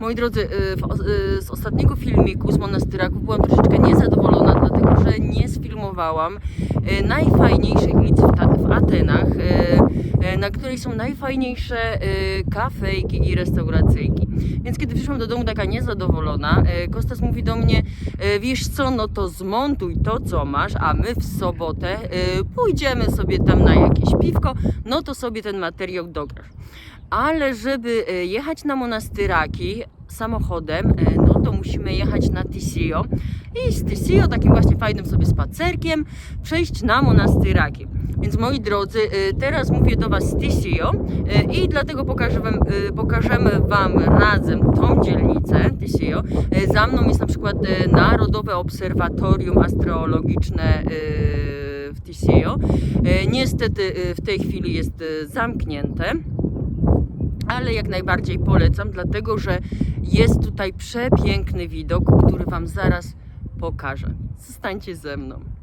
Moi drodzy, y, y, z ostatniego filmiku z Monastyraków byłam troszeczkę niezadowolona, dlatego że nie sfilmowałam y, najfajniejszej ulicy w, Atenach, na której są najfajniejsze kafejki i restauracyjki. Więc kiedy przyszłam do domu taka niezadowolona, Kostas mówi do mnie, wiesz co, no to zmontuj to, co masz, a my w sobotę pójdziemy sobie tam na jakieś piwko, no to sobie ten materiał dograsz. Ale żeby e, jechać na Monastyraki samochodem, e, no to musimy jechać na Tisio i z Tisio, takim właśnie fajnym sobie spacerkiem, przejść na Monastyraki. Więc moi drodzy, e, teraz mówię do Was z Tisio i dlatego pokażę wam, pokażemy Wam razem tą dzielnicę Tisio. Za mną jest na przykład Narodowe Obserwatorium Astrologiczne w Tisio. Niestety w tej chwili jest zamknięte ale jak najbardziej polecam, dlatego że jest tutaj przepiękny widok, który Wam zaraz pokażę. Zostańcie ze mną.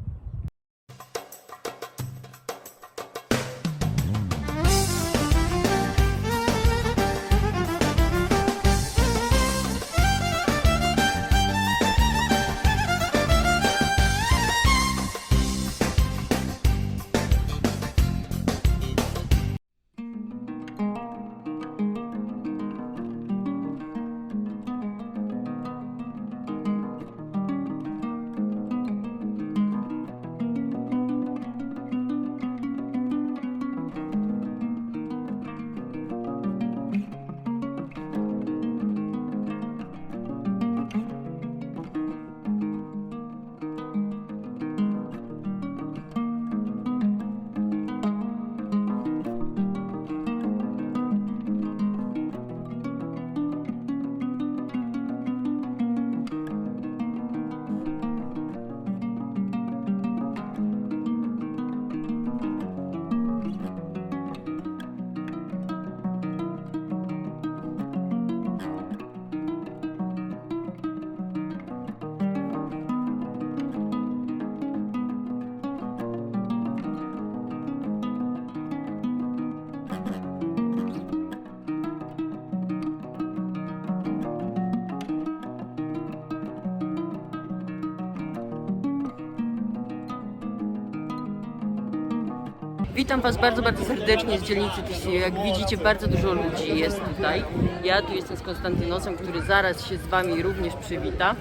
Witam Was bardzo, bardzo serdecznie z dzielnicy Tisio. Jak widzicie, bardzo dużo ludzi jest tutaj. Ja tu jestem z Konstantynosem, który zaraz się z Wami również przywita.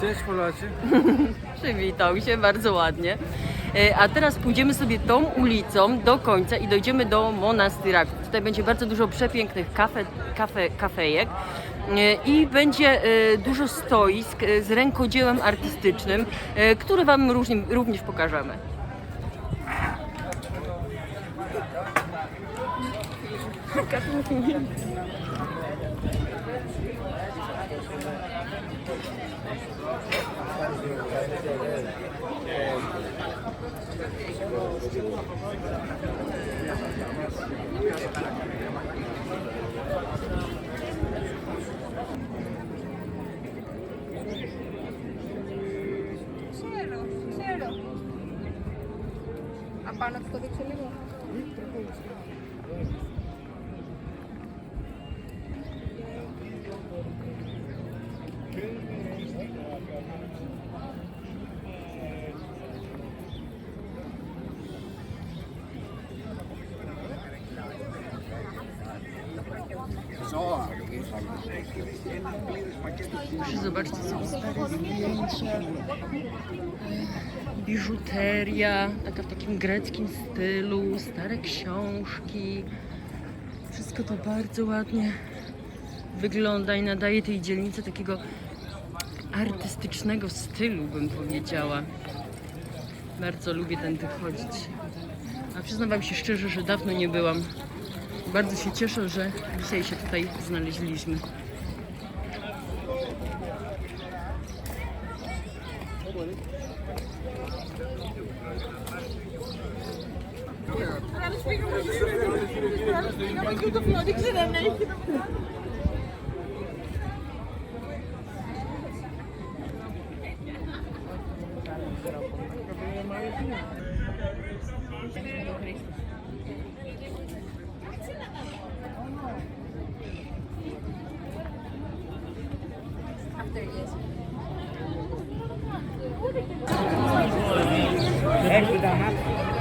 Cześć Polacy. Przywitał się bardzo ładnie. E, A teraz pójdziemy sobie tą ulicą do końca i dojdziemy do Monastyraków. Tutaj będzie bardzo dużo przepięknych kafe, kafe, kafejek e, i będzie e, dużo stoisk z rękodziełem artystycznym, które Wam również pokażemy. Cielo, cielo. A pano. Proszę zobaczcie sobie stare zdjęcia biżuteria, taka w takim greckim stylu, stare książki. Wszystko to bardzo ładnie wygląda i nadaje tej dzielnicy takiego artystycznego stylu, bym powiedziała. Bardzo lubię tędy chodzić. A przyznam Wam się szczerze, że dawno nie byłam. Bardzo się cieszę, że dzisiaj się tutaj znaleźliśmy. Thank After yes. 哎，你干嘛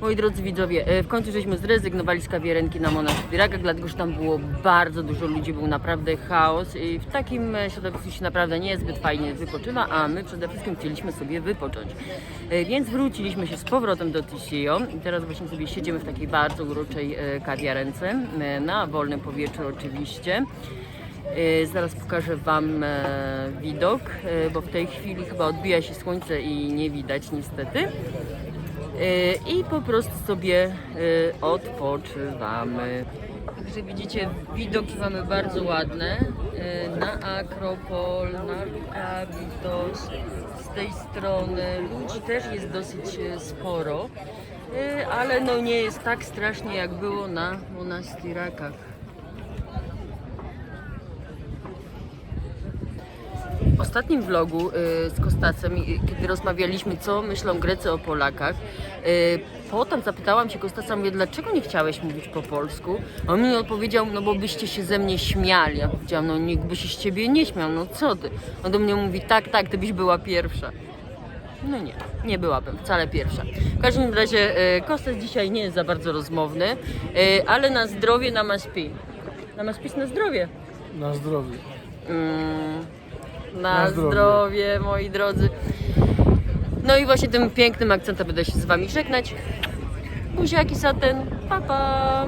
Moi drodzy widzowie, e, w końcu żeśmy zrezygnowali z kawiarenki na Monastyrakach, dlatego że tam było bardzo dużo ludzi, był naprawdę chaos i w takim e, środowisku się naprawdę niezbyt fajnie wypoczywa, a my przede wszystkim chcieliśmy sobie wypocząć. E, Więc wróciliśmy się z powrotem do Tisio i teraz właśnie sobie siedzimy w takiej bardzo uroczej kawiarence, na wolnym powietrzu oczywiście. E, Zaraz pokażę Wam e, widok, e, bo w tej chwili chyba odbija się słońce i nie widać niestety. E, I po prostu sobie e, odpoczywamy. Także widzicie, widoki mamy bardzo ładne. Na Akropol, na Kabitos, z tej strony. Ludzi też jest dosyć e, sporo, ale no nie jest tak strasznie jak było na Monastirakach. W ostatnim vlogu y, z Kostacem, kiedy rozmawialiśmy, co myślą Grecy o Polakach, y, potem zapytałam się Kostaca, mówię, dlaczego nie chciałeś mówić po polsku? A On mi odpowiedział, no bo byście się ze mnie śmiali. Ja powiedziałam, no nikt by się z ciebie nie śmiał, no co ty? On do mnie mówi, tak, tak, ty byś była pierwsza. No nie, nie byłabym wcale pierwsza. W każdym razie y, Kostas dzisiaj nie jest za bardzo rozmowny, ale na zdrowie namaśpi. Namaśpić na zdrowie. Na zdrowie. Mm, na, zdrowie. moi drodzy. No i właśnie tym pięknym akcentem będę się z Wami żegnać. Buziaki saten, pa pa!